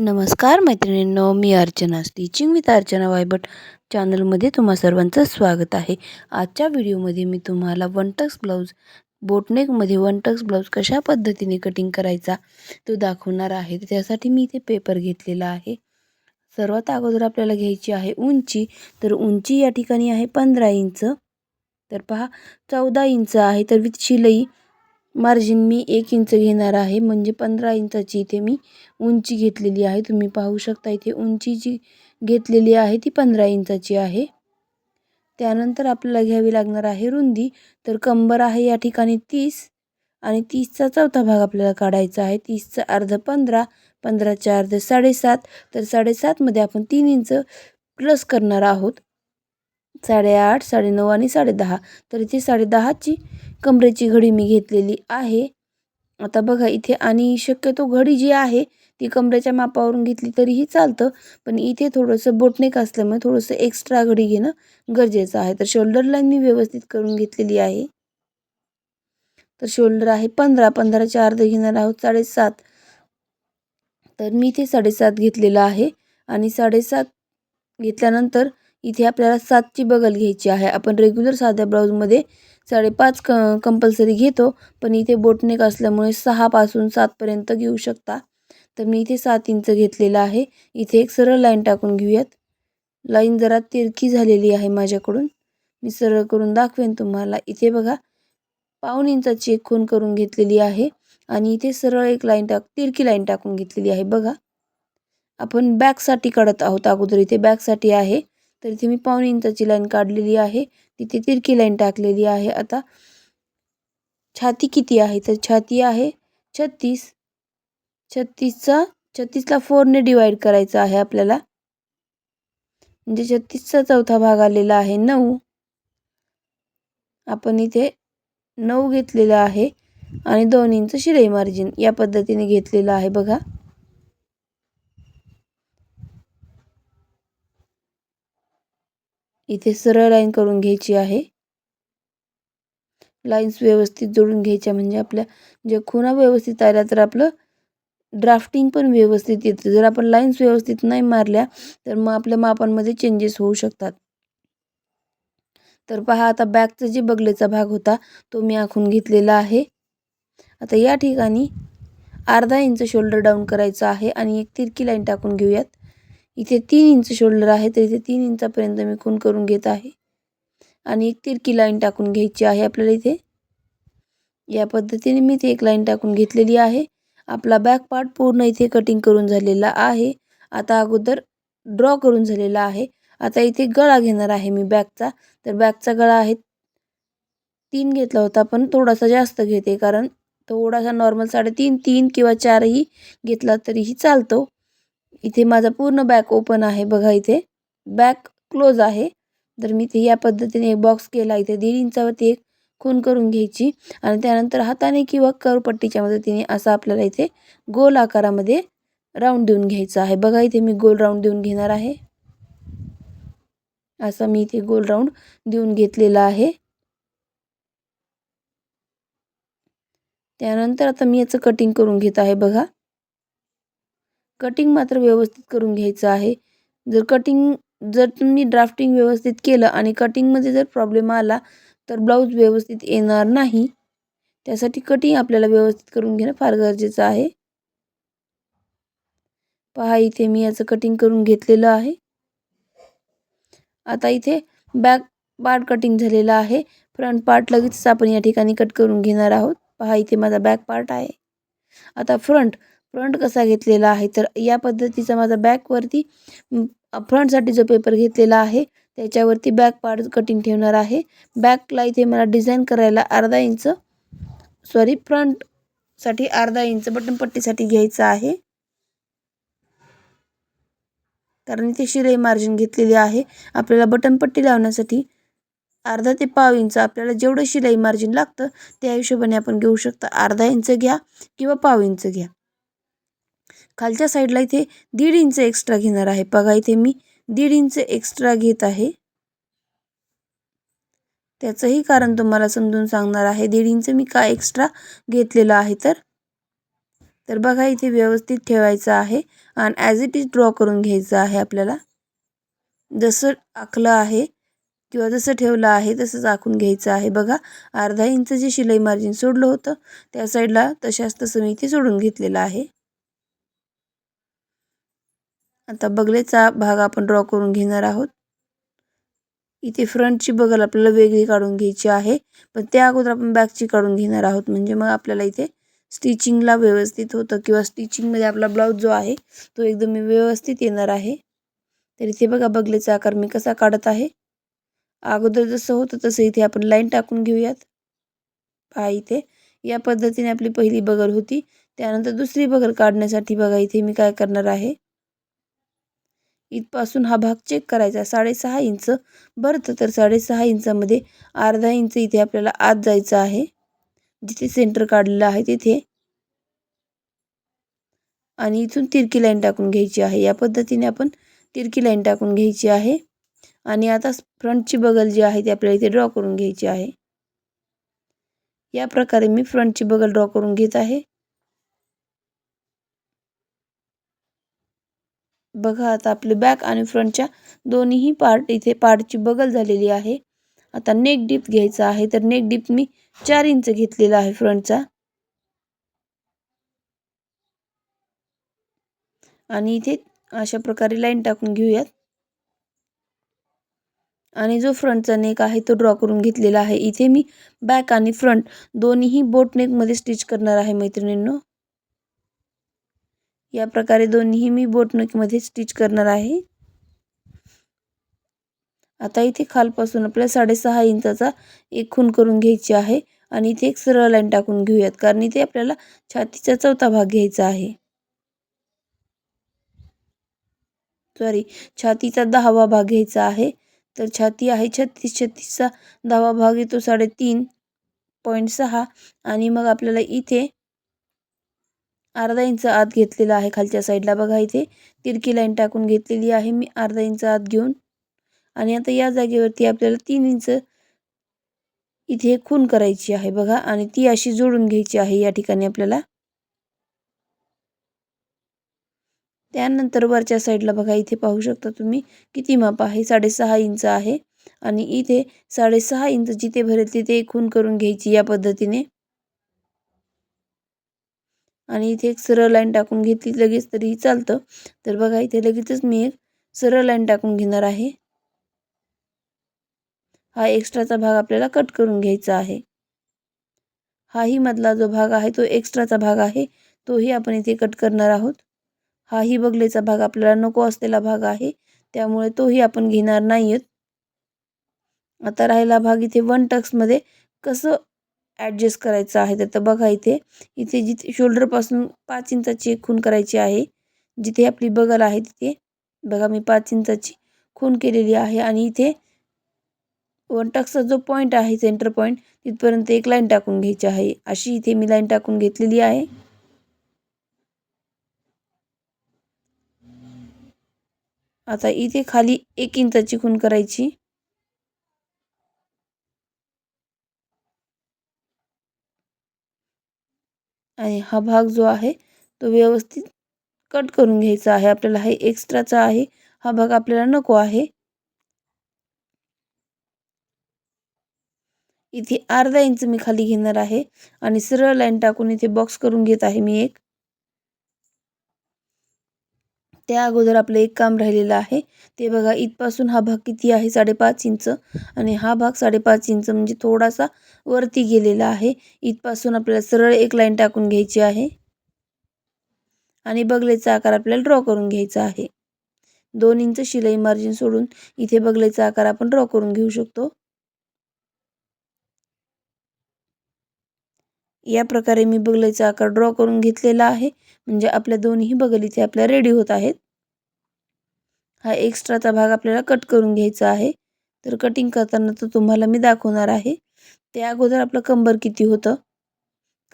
नमस्कार मैत्रिणींनो मी अर्चना स्टिचिंग विथ अर्चना वायबट चॅनलमध्ये तुम्हा सर्वांचं स्वागत आहे. आजच्या व्हिडिओमध्ये मी तुम्हाला वन टक्स ब्लाऊज बोटनेकमध्ये वन टक्स ब्लाऊज कशा पद्धतीने कटिंग करायचा तो दाखवणार आहे. त्यासाठी मी इथे पेपर घेतलेला आहे. सर्वात अगोदर आपल्याला घ्यायची आहे उंची. तर उंची या ठिकाणी आहे पंधरा इंच. तर पहा चौदा इंच आहे. तर विथ शिलाई मार्जिन मी एक इंच घेणार आहे. म्हणजे पंधरा इंचाची इथे मी उंची घेतलेली आहे. तुम्ही पाहू शकता इथे उंची जी घेतलेली आहे ती पंधरा इंचाची आहे. त्यानंतर आपल्याला घ्यावी लागणार आहे रुंदी. तर कंबर आहे या ठिकाणी तीस आणि तीसचा चौथा भाग आपल्याला काढायचा आहे. तीसचा अर्ध पंधरा पंधराच्या अर्ध साडेसात. तर साडेसातमध्ये आपण तीन इंच प्लस करणार आहोत. साडेआठ साडेनऊ आणि साडेदहा. तर इथे साडेदहाची कमरेची घडी मी घेतलेली आहे. आता बघा इथे आणि शक्यतो घडी जी आहे ती कमरेच्या मापावरून घेतली तरीही चालतं. पण इथे थोडंसं बोटनेक असल्यामुळे थोडंसं एक्स्ट्रा घडी घेणं गरजेचं आहे. तर शोल्डर लाईन मी व्यवस्थित करून घेतलेली आहे. तर शोल्डर आहे पंधरा पंधराच्या अर्ध घेणार आहोत साडेसात. तर मी इथे साडेसात घेतलेलं आहे आणि साडेसात घेतल्यानंतर इथे आपल्याला सातची बगल घ्यायची आहे. आपण रेग्युलर साध्या ब्लाऊजमध्ये साडेपाच क कंपल्सरी घेतो पण इथे बोटनेक असल्यामुळे सहापासून सातपर्यंत घेऊ शकता. तर मी इथे सात इंच घेतलेलं आहे. इथे एक सरळ लाईन टाकून घेऊयात. लाईन जरा तिरकी झालेली आहे माझ्याकडून. मी सरळ करून दाखवेन तुम्हाला. इथे बघा पाऊन इंचाची एक खून करून घेतलेली आहे आणि इथे सरळ एक लाईन टाक तिरकी लाईन टाकून घेतलेली आहे. बघा आपण बॅकसाठी काढत आहोत अगोदर. इथे बॅकसाठी आहे. तर इथे मी पाऊन इंचाची लाईन काढलेली आहे. तिथे तिरकी लाईन टाकलेली आहे. आता छाती किती आहे? तर छाती आहे छत्तीस. छत्तीसचा छत्तीसला फोरने डिवाईड करायचा आहे आपल्याला. म्हणजे छत्तीसचा चौथा भाग आलेला आहे नऊ. आपण इथे नऊ घेतलेला आहे. आणि दोन इंच शिलाई मार्जिन या पद्धतीने घेतलेलं आहे बघा. इथे सरळ लाईन करून घ्यायची आहे. लाईन्स व्यवस्थित जोडून घ्यायच्या म्हणजे आपल्या जे खुणा व्यवस्थित आल्या तर आपलं ड्राफ्टिंग पण व्यवस्थित येतं. जर आपण लाईन्स व्यवस्थित नाही मारल्या तर मग आपल्या मापांमध्ये चेंजेस होऊ शकतात. तर पहा आता बॅकचा जे बगलेचा भाग होता तो मी आखून घेतलेला आहे. आता या ठिकाणी अर्धा इंच शोल्डर डाऊन करायचं आहे आणि एक तिरकी लाईन टाकून घेऊयात. इथे तीन इंच शोल्डर आहे तर इथे तीन इंचापर्यंत मी खून करून घेत आहे. आणि एक तिरकी लाईन टाकून घ्यायची आहे आपल्याला इथे. या पद्धतीने मी इथे एक लाईन टाकून घेतलेली आहे. आपला बॅक पार्ट पूर्ण इथे कटिंग करून झालेला आहे. आता अगोदर ड्रॉ करून झालेला आहे. आता इथे गळा घेणार आहे मी बॅगचा तर बॅगचा गळा आहे तीन घेतला होता पण थोडासा जास्त घेते कारण थोडासा नॉर्मल साडेतीन तीन किंवा चारही घेतला तरीही चालतो. इथे माझा पूर्ण बॅक ओपन आहे बघा इथे. बॅक क्लोज आहे. तर मी इथे या पद्धतीने एक बॉक्स केला. इथे दीड इंचावरती एक खून करून घ्यायची आणि त्यानंतर हाताने किंवा करपट्टीच्या मदतीने असा आपल्याला इथे गोल आकारामध्ये राऊंड देऊन घ्यायचा आहे. बघा इथे मी गोल राऊंड देऊन घेणार आहे. असा मी इथे गोल राऊंड देऊन घेतलेला आहे. त्यानंतर आता मी याचं कटिंग करून घेत आहे बघा. कटिंग मात्र व्यवस्थित करून घ्यायचं आहे. जर कटिंग जर तुम्ही ड्राफ्टिंग व्यवस्थित केलं आणि कटिंगमध्ये जर प्रॉब्लेम आला तर ब्लाऊज व्यवस्थित येणार नाही. त्यासाठी कटिंग आपल्याला व्यवस्थित करून घेणं फार गरजेचं आहे. पहा इथे मी याचं कटिंग करून घेतलेलं आहे. आता इथे बॅक पार्ट कटिंग झालेला आहे. फ्रंट पार्ट लगेच आपण या ठिकाणी कट करून घेणार आहोत. पहा इथे माझा बॅक पार्ट आहे. आता फ्रंट फ्रंट कसा घेतलेला आहे? तर या पद्धतीचा माझा बॅकवरती फ्रंटसाठी जो पेपर घेतलेला आहे त्याच्यावरती बॅक पार्ट कटिंग ठेवणार आहे. बॅकला इथे मला डिझाईन करायला अर्धा इंच सॉरी फ्रंटसाठी अर्धा इंच बटनपट्टीसाठी घ्यायचं आहे. कारण इथे शिलाई मार्जिन घेतलेली आहे. आपल्याला बटनपट्टी लावण्यासाठी अर्धा ते पाव इंच आपल्याला जेवढं शिलाई मार्जिन लागतं त्या हिशोबाने आपण घेऊ शकता. अर्धा इंच घ्या किंवा पाव इंच घ्या. खालच्या साईडला इथे दीड इंच एक्स्ट्रा घेणार आहे. बघा इथे मी दीड इंच एक्स्ट्रा घेत आहे. त्याचंही कारण तुम्हाला समजून सांगणार आहे. दीड इंच मी का एक्स्ट्रा घेतलेलं आहे तर? तर बघा इथे व्यवस्थित ठेवायचं आहे आणि ॲज इट इज ड्रॉ करून घ्यायचं आहे आपल्याला. जसं आखलं आहे किंवा जसं ठेवलं आहे तसंच आखून घ्यायचं आहे. बघा अर्धा इंच जे शिलाई मार्जिन सोडलं होतं त्या साईडला तशाच तसं मी इथे सोडून घेतलेलं आहे. आता बगलेचा भाग आपण ड्रॉ करून घेणार आहोत. इथे फ्रंटची बगल आपल्याला वेगळी काढून घ्यायची आहे. पण त्या अगोदर आपण बॅकची काढून घेणार आहोत. म्हणजे मग आपल्याला इथे स्टिचिंगला व्यवस्थित होतं किंवा स्टिचिंगमध्ये आपला ब्लाऊज जो आहे तो एकदम व्यवस्थित येणार आहे. तर इथे बघा बगलेचा आकार मी कसा काढत आहे. अगोदर जसं होतं तसं इथे आपण लाईन टाकून घेऊयात. पहा इथे. या पद्धतीने आपली पहिली बगल होती. त्यानंतर दुसरी बगल काढण्यासाठी बघा इथे मी काय करणार आहे. इथपासून हा भाग चेक करायचा. साडेसहा इंच बरं तर साडेसहा इंचामध्ये अर्धा इंच इथे आपल्याला आत जायचं आहे. जिथे सेंटर काढलेलं आहे तिथे. आणि इथून तिरकी लाईन टाकून घ्यायची आहे. या पद्धतीने आपण तिरकी लाईन टाकून घ्यायची आहे. आणि आता फ्रंटची बगल जी आहे ती आपल्याला इथे ड्रॉ करून घ्यायची आहे. या प्रकारे मी फ्रंटची बगल ड्रॉ करून घेत आहे. बघा आता आपले बॅक आणि फ्रंटच्या दोन्हीही पार्ट इथे पार्टची बगल झालेली आहे. आता नेक डीप घ्यायचा आहे तर नेक डीप मी चार इंच घेतलेला आहे फ्रंटचा आणि इथे अशा प्रकारे लाईन टाकून घेऊयात. आणि जो फ्रंटचा नेक आहे तो ड्रॉ करून घेतलेला आहे. इथे मी बॅक आणि फ्रंट दोन्हीही बोट नेकमध्ये स्टिच करणार आहे मैत्रिणींनो. या प्रकारे दोन्ही मी बोटनुकमध्ये स्टिच करणार आहे. आता इथे खालपासून आपल्याला साडेसहा इंचाचा एक खून करून घ्यायची आहे आणि इथे एक सरळ लाईन टाकून घेऊयात कारण इथे आपल्याला छातीचा चौथा भाग घ्यायचा आहे. सॉरी छातीचा दहावा भाग घ्यायचा आहे. तर छाती आहे छत्तीस छत्तीसचा दहावा भाग येतो साडेतीन पॉईंट सहा आणि मग आपल्याला इथे अर्धा इंच आत घेतलेला आहे खालच्या साईडला. बघा इथे तिरकी लाईन टाकून घेतलेली आहे मी अर्धा इंच आत घेऊन. आणि आता या जागेवरती आपल्याला तीन इंच इथे खून करायची आहे बघा. आणि ती अशी जोडून घ्यायची आहे या ठिकाणी आपल्याला. त्यानंतर वरच्या साईडला बघा इथे पाहू शकता तुम्ही किती माप आहे? साडेसहा इंच आहे. आणि इथे साडेसहा इंच जिथे भरेल तिथे खून करून घ्यायची या पद्धतीने. आणि इथे एक सरळ लाईन टाकून घेतली लगेच तरीही चालतं. तर बघा इथे लगेचच मी एक सरळ लाईन टाकून घेणार आहे. हा एक्स्ट्राचा भाग आपल्याला कट करून घ्यायचा आहे. हाही मधला जो भाग आहे तो एक्स्ट्राचा भाग आहे. तोही आपण इथे कट करणार आहोत. हाही बगलेचा भाग आपल्याला नको असलेला भाग आहे. त्यामुळे तोही आपण घेणार नाही आता राहिला भाग इथे वन टक्समध्ये कसं ॲडजस्ट करायचं आहे. तर बघा इथे इथे जिथे शोल्डरपासून पाच इंचाची खून करायची आहे. जिथे आपली बगल आहे तिथे. बघा मी पाच इंचाची खून केलेली आहे आणि इथे वन टक्सचा जो पॉईंट आहे सेंटर पॉईंट तिथपर्यंत एक लाईन टाकून घ्यायची आहे. अशी इथे मी लाईन टाकून घेतलेली आहे. आता इथे खाली एक इंचाची खून करायची. आणि हा भाग जो आहे तो व्यवस्थित कट करून घ्यायचा आहे. आपल्याला हे एक्स्ट्राचा आहे हा भाग आपल्याला नको आहे. इथे अर्धा इंच मी खाली घेणार आहे आणि सरळ लाईन टाकून इथे बॉक्स करून घेत आहे मी एक. त्या अगोदर आपलं एक काम राहिलेलं आहे. ते बघा इथपासून हा भाग किती आहे? साडेपाच इंच. आणि हा भाग साडेपाच इंच म्हणजे थोडासा वरती गेलेला आहे. इथपासून आपल्याला सरळ एक लाईन टाकून घ्यायची आहे. आणि बगलेचा आकार आपल्याला ड्रॉ करून घ्यायचा आहे. दोन इंच शिलाई मार्जिन सोडून इथे बगलेचा आकार आपण ड्रॉ करून घेऊ शकतो. या प्रकारे मी बगलेचा आकार ड्रॉ करून घेतलेला आहे. म्हणजे आपल्या दोन्ही बगल इथे आपल्या रेडी होत आहेत. हा एक्स्ट्राचा भाग आपल्याला कट करून घ्यायचा आहे. तर कटिंग करताना तर तुम्हाला मी दाखवणार आहे. त्या अगोदर आपलं कंबर किती होतं?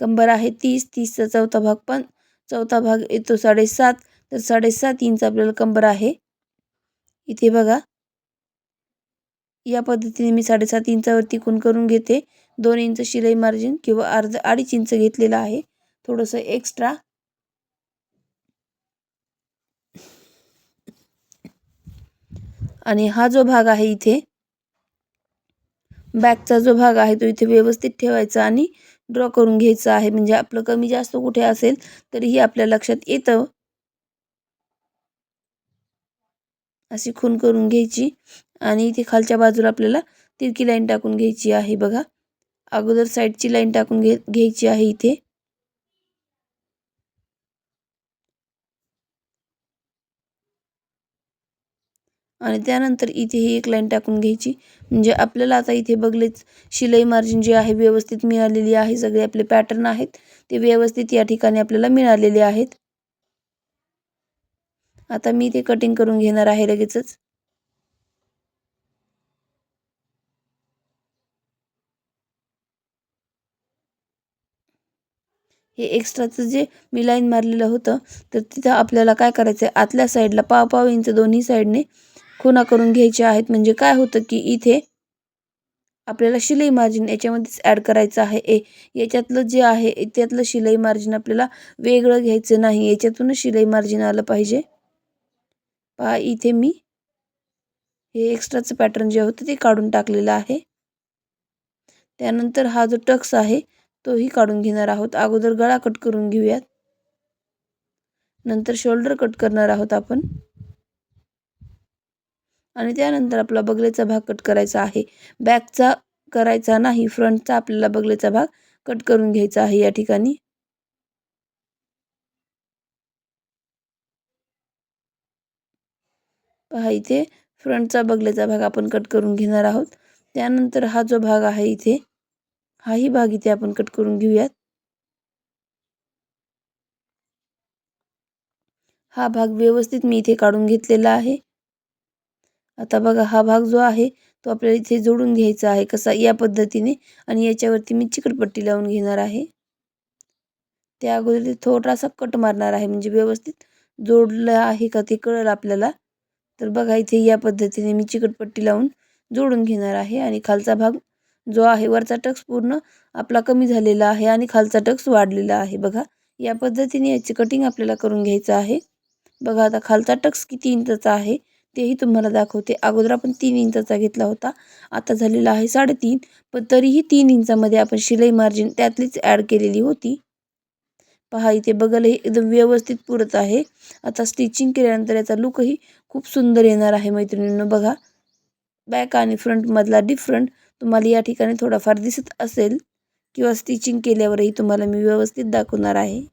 कंबर आहे तीस तीसचा चौथा भाग पण चौथा भाग येतो साडेसात. तर साडेसात इंच आपल्याला कंबर आहे. इथे बघा. या पद्धतीने मी साडेसात इंचावरती खून करून घेते. दोन इंच शिलाई मार्जिन किंवा अर्ध अडीच इंच घेतलेलं आहे. थोडंसं एक्स्ट्रा आणि हा जो भाग आहे इथे बॅकचा जो भाग आहे तो इथे व्यवस्थित ठेवायचा आणि ड्रॉ करून घ्यायचा आहे. म्हणजे आपलं कमी जास्त कुठे असेल तरीही आपल्या लक्षात येतं. अशी खून करून घ्यायची. आणि इथे खालच्या बाजूला आपल्याला तिरकी लाईन टाकून घ्यायची आहे बघा. अगोदर साईडची लाईन टाकून घे घ्यायची आहे इथे. आणि त्यानंतर इथे ही एक लाईन टाकून घ्यायची. म्हणजे आपल्याला आता इथे बघलेच शिलाई मार्जिन जे आहे व्यवस्थित मिळालेली आहे. सगळे आपले पॅटर्न आहेत. ते व्यवस्थित या ठिकाणी आपल्याला मिळालेले आहेत. आता मी ते कटिंग करून घेणार आहे लगेचच. हे एक्स्ट्राचं जे मी लाईन मारलेलं होतं तर तिथं आपल्याला काय करायचं आहे आतल्या साईडला पाव पाव इंच दोन्ही साईडने खुणा करून घ्यायच्या आहेत. म्हणजे काय होतं की इथे आपल्याला शिलाई मार्जिन याच्यामध्येच ॲड करायचं आहे. ए याच्यातलं जे आहे त्यातलं शिलाई मार्जिन आपल्याला वेगळं घ्यायचं नाही. याच्यातूनच शिलाई मार्जिन आलं पाहिजे. पहा इथे मी हे एक्स्ट्राचं पॅटर्न जे होतं ते काढून टाकलेलं आहे. त्यानंतर हा जो टक्स आहे तोही काढून घेणार आहोत. अगोदर गळा कट करून घेऊयात. नंतर शोल्डर कट करणार आहोत आपण. आणि त्यानंतर आपला बगलेचा भाग कट करायचा आहे. बॅकचा करायचा नाही फ्रंटचा आपल्याला बगलेचा भाग कट करून घ्यायचा आहे या ठिकाणी. पहा इथे फ्रंटचा बगलेचा भाग आपण कट करून घेणार आहोत. त्यानंतर हा जो भाग आहे इथे हाही भाग इथे आपण कट करून घेऊयात. हा भाग व्यवस्थित मी इथे काढून घेतलेला आहे. आता बघा हा भाग जो आहे तो आपल्याला इथे जोडून घ्यायचा आहे कसा? या पद्धतीने आणि याच्यावरती मी चिकटपट्टी लावून घेणार आहे. त्या अगोदर थोडासा कट मारणार आहे म्हणजे व्यवस्थित जोडलं आहे का ते कळलं आपल्याला. तर बघा इथे या पद्धतीने मी चिकटपट्टी लावून जोडून घेणार आहे आणि खालचा भाग जो आहे वरचा टक्स पूर्ण आपला कमी झालेला आहे आणि खालचा टक्स वाढलेला आहे. बघा या पद्धतीने याची कटिंग आपल्याला करून घ्यायचं आहे. बघा आता खालचा टक्स किती इंचाचा आहे तेही तुम्हाला दाखवते. अगोदर आपण तीन इंचाचा घेतला होता आता झालेला आहे साडेतीन पण तरीही तीन इंचामध्ये आपण शिलाई मार्जिन त्यातलीच ॲड केलेली होती. पहा इथे बघायला हे एकदम व्यवस्थित पुरत आहे. आता स्टिचिंग केल्यानंतर याचा लुकही खूप सुंदर येणार आहे मैत्रिणींनो. बघा बॅक आणि फ्रंटमधला डिफरंट तुम्हाला या ठिकाणी थोडाफार दिसत असेल किंवा स्टिचिंग केल्यावरही तुम्हाला मी व्यवस्थित दाखवणार आहे.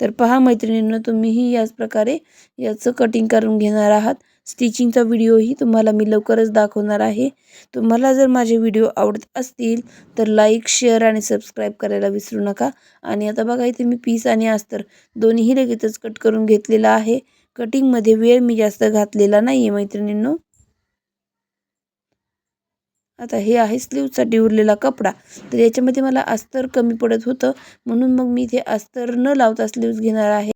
तर पहा मैत्रिणींना तुम्हीही याच प्रकारे याचं कटिंग करून घेणार आहात. स्टिचिंगचा व्हिडिओही तुम्हाला मी लवकरच दाखवणार आहे. तुम्हाला जर माझे व्हिडिओ आवडत असतील तर लाईक शेअर आणि सबस्क्राईब करायला विसरू नका. आणि आता बघा इथे मी पीस आणि अस्तर दोन्हीही लगेचच कट करून घेतलेला आहे. कटिंगमध्ये वेळ मी जास्त घातलेला नाही आहे मैत्रिणींनो. आता हे आहे स्लीवचा डिवरलेला कपडा. तर याच्यामध्ये मला अस्तर कमी पडत होतं. म्हणून मग मी इथे अस्तर न लावता स्लीव्ज घेणार आहे.